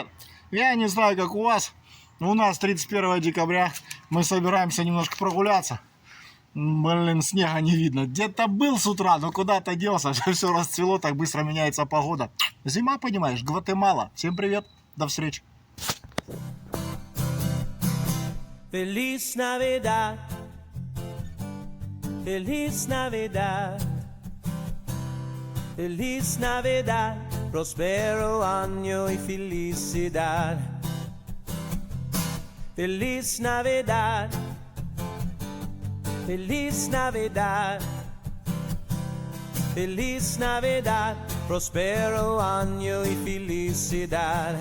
привет! Я не знаю, как у вас, у нас 31 декабря. Мы собираемся немножко прогуляться. Блин, снега не видно. Где-то был с утра, но куда-то делся. Все расцвело, так быстро меняется погода. Зима, понимаешь, Гватемала. Всем привет, до встречи. Feliz Navidad. Feliz Navidad. Feliz Navidad. Prospero año y felicidad. Feliz Navidad. Feliz Navidad. Feliz Navidad. Prospero año y felicidad.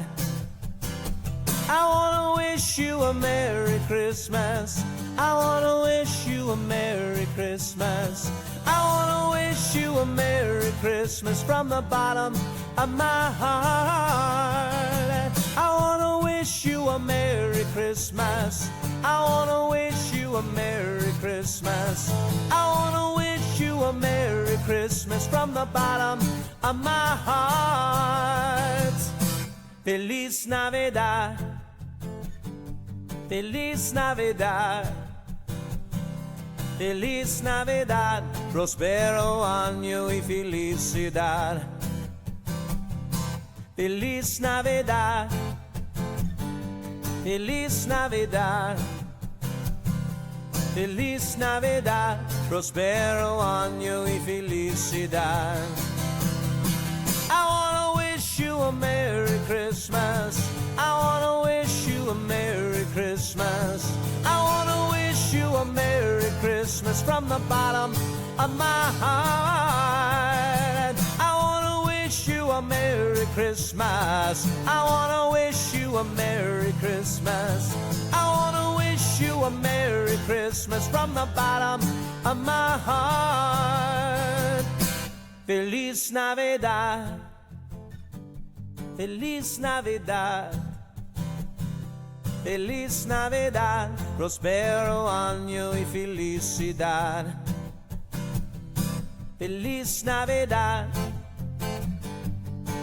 I wanna wish you a Merry Christmas. I wanna wish you a Merry Christmas. I wanna wish you a Merry Christmas from the bottom of my heart. I wanna wish you a Merry Christmas. I wanna wish you a Merry Christmas. I wanna wish you a Merry Christmas from the bottom of my heart. Feliz Navidad. Feliz Navidad. Feliz Navidad. Prospero año y felicidad. Feliz Navidad. Feliz Navidad. Feliz Navidad. Prospero año y felicidad. I wanna wish you a Merry Christmas. I wanna wish you a Merry Christmas. I wanna wish you a Merry Christmas from the bottom of my heart. Merry Christmas. I wanna wish you a Merry Christmas. I wanna wish you a Merry Christmas from the bottom of my heart. Feliz Navidad. Feliz Navidad. Feliz Navidad. Prospero año y felicidad. Feliz Navidad.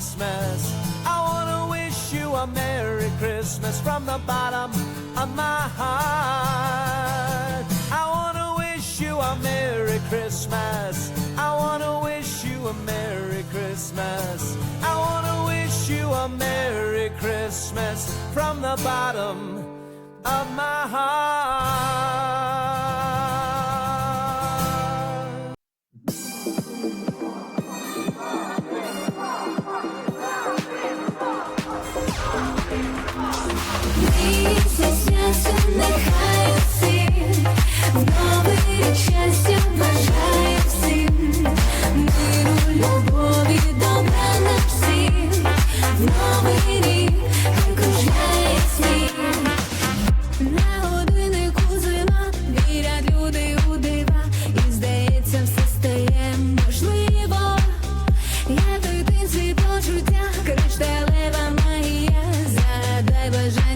Christmas. I wanna wish you a Merry Christmas from the bottom of my heart. I wanna wish you a Merry Christmas. I wanna wish you a Merry Christmas. I wanna wish you a Merry Christmas from the bottom of my heart.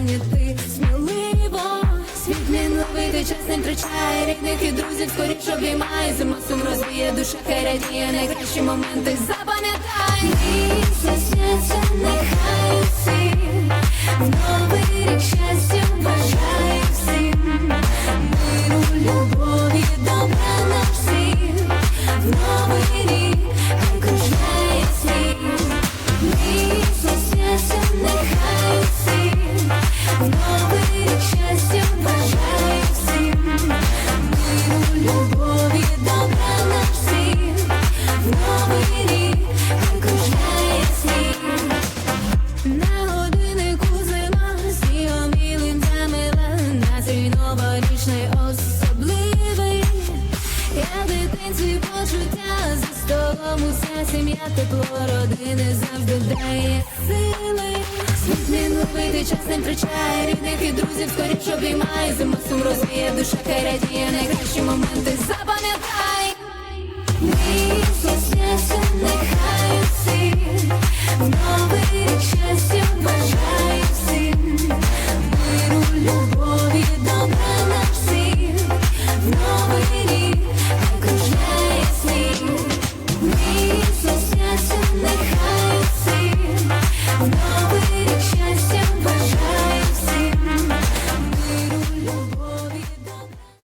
Бажання ти сміливо. Світ мінливий, час не втрачає рідних і друзів, скоріше обіймає, зима сум розвіє, душа хай радіє, найкращі моменти запам'ятай. Нам уся сім'я тепло родини завжди дає сили. Світ він любити час не втрачає рідних і друзів, скоріше обіймає Зима сум розвіє, душа хай радіє найкращі моменти запам'ятай. Місяць нехай усі в новий